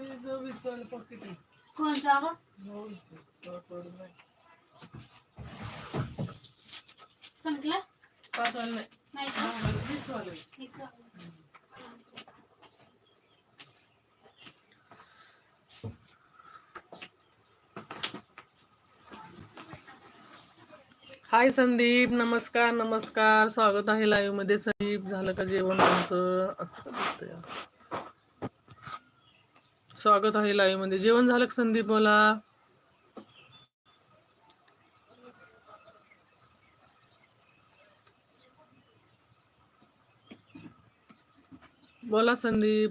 ना मावशी जेरी मावळी लवकर दे ना. लागते. कोण जागा संपलं नाही का इसं. हाय संदीप नमस्कार नमस्कार स्वागत आहे लाईव्हमध्ये संदीप झालं का जेवण तुमचं असं दिसतंय? स्वागत आहे लाईव्हमध्ये जेवण झालं का संदीप बोला बोला संदीप.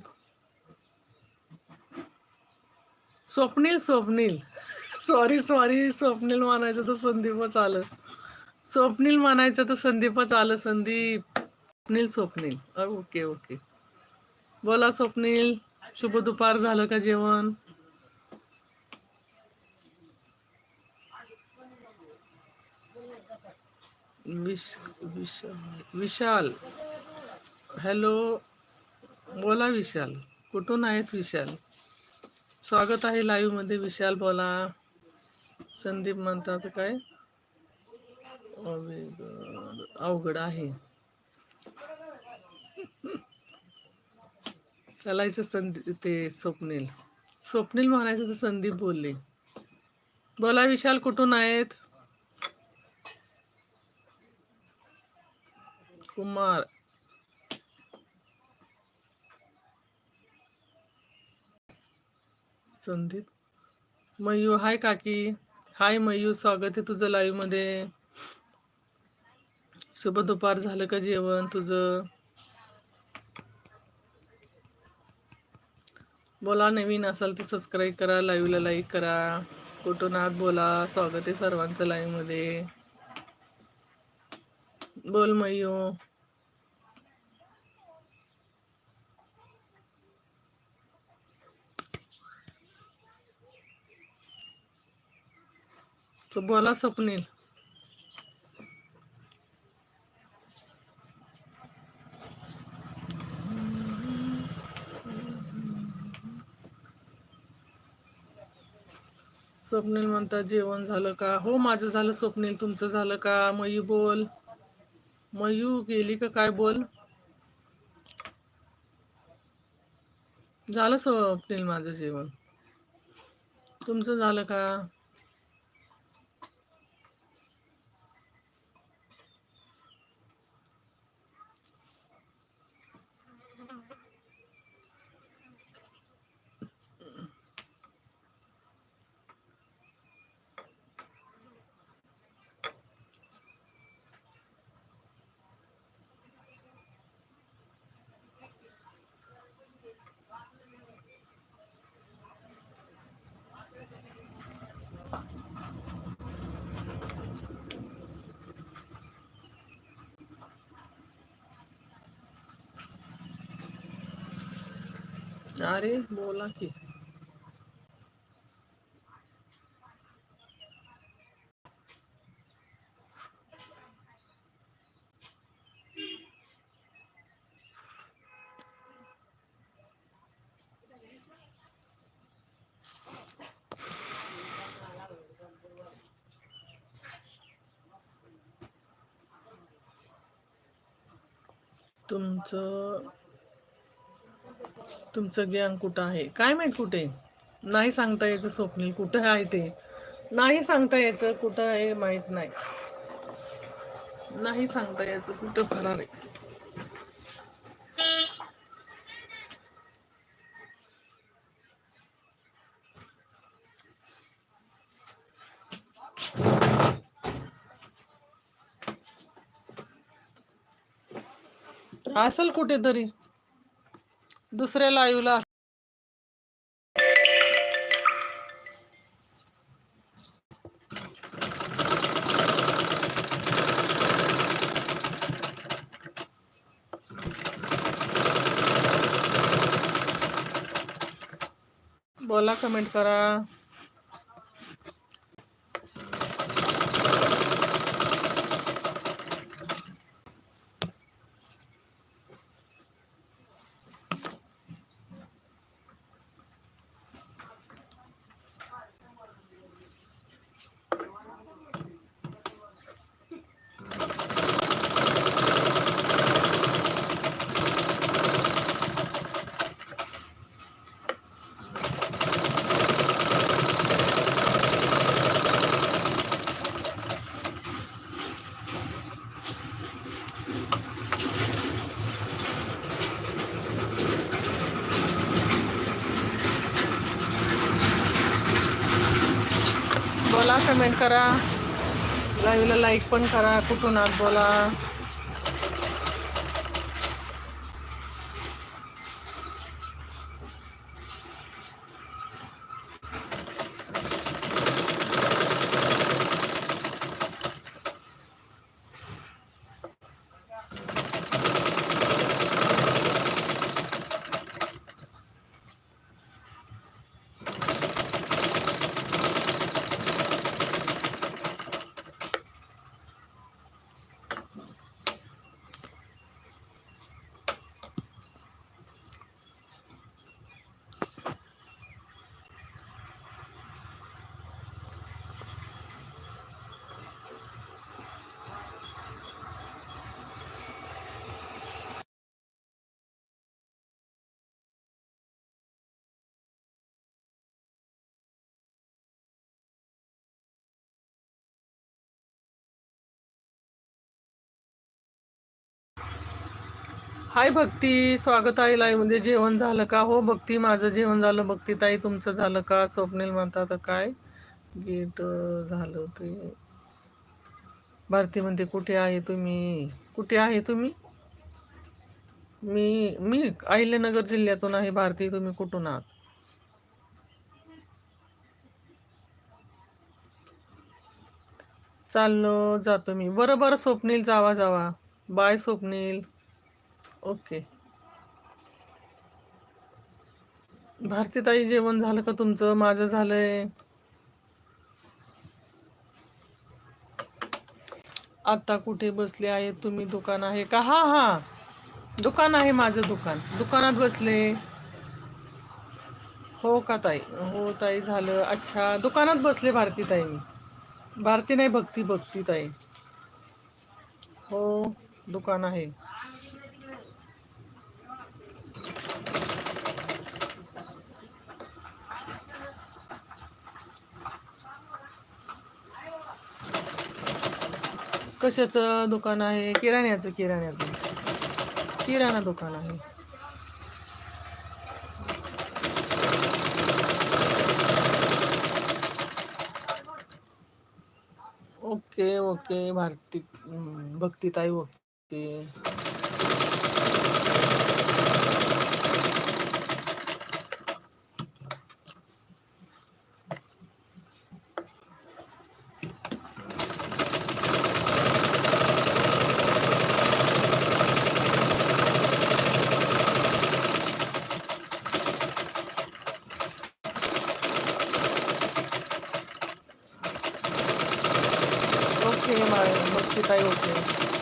स्वप्नील स्वप्नील. सॉरी सॉरी स्वप्नील मानायचं तर संदीपच आलं. स्वप्नील मानायचं तर संदीपच आलं संदीप. स्वप्नील स्वप्नील. Okay okay. बोला स्वप्नील. शुभ दुपार झालं का जेवण? विश विशाल विशाल. हॅलो बोला विशाल. कुठून आहेत विशाल? स्वागत आहे लाईव्हमध्ये. विशाल बोला. संदीप म्हणतात काय? अवघड अवघड आहे. चालायचं संदीप ते स्वप्नील. स्वप्नील म्हणायचं तर संदीप बोलले. बोला विशाल कुठून आहेत? कुमार. संदीप. मयू हाय काकी. हाय मयू स्वागत आहे तुझं लाईव्हमध्ये. शुभ दुपार झालं का जेवण तुझं? बोला नवीन असाल तर सबस्क्राईब करा लाईव्हला लाईक करा. कुठून आत बोला. स्वागत आहे सर्वांचं लाईव्हमध्ये बोल मयू. तो बोला स्वप्नील स्वप्नील म्हणतात जेवण झालं का? हो माझं झालं स्वप्नील. तुमचं झालं का? मयू बोल. मयू गेली का? काय बोल? झालं स्वप्नील माझं जेवण. तुमचं झालं का? अरे बोला की. तुमचं तुमचं ज्ञान कुठं आहे? काय माहीत कुठे? नाही सांगता यायचं स्वप्नील कुठं आहे ते? नाही सांगता यायचं कुठं आहे माहीत नाही. नाही सांगता यायचं कुठं फरार आहे? असेल कुठेतरी. दुसऱ्या लाईव्हला बोला कमेंट करा. बोला कमेंट करा. लाईव्हला लाईक पण करा कुठून आत बोला. हाय भक्ती स्वागत आहे लाईव्ह जेवण झालं का? हो भक्ती माझं जेवण झालं. भक्ती ताई तुमचं झालं का? स्वप्नील म्हणतात काय? गेट झालं ते. भारती म्हणते कुठे आहे तुम्ही? कुठे आहे तुम्ही? मी मी अहिल्यानगर जिल्ह्यातून आहे भारती. तुम्ही कुठून आहात? चाललो जातो मी. बरं बरं स्वप्नील जावा जावा. बाय स्वप्नील. ओके. भारतीताई जेवण झालं का तुमचं? माझं झालंय. आता कुठे बसले आहेत तुम्ही? दुकान आहे का? हा हा. दुकान आहे माझं दुकान. दुकानात बसले. हो का ताई? हो ताई झालं. अच्छा. दुकानात बसले भारती ताई मी. भारती नाही भक्ती भक्ती ताई. हो दुकान आहे. कशाचं दुकान आहे? किराण्याचं किराण्याचं. किराणा दुकान आहे. ओके ओके भारती भक्तीताई ओके. ओके बाय भक्तीताई ओके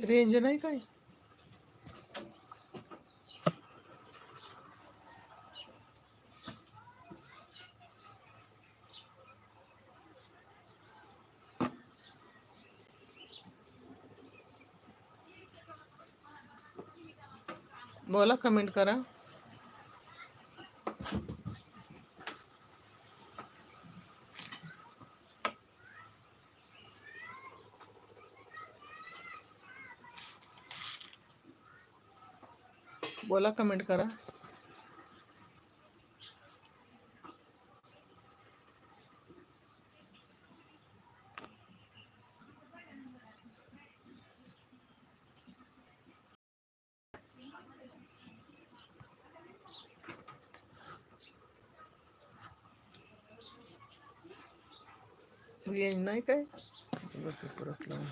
रेंज नाही काय? बोला कमेंट करा. बोला कमेंट करा. रेंज नाही काय? परत लावून.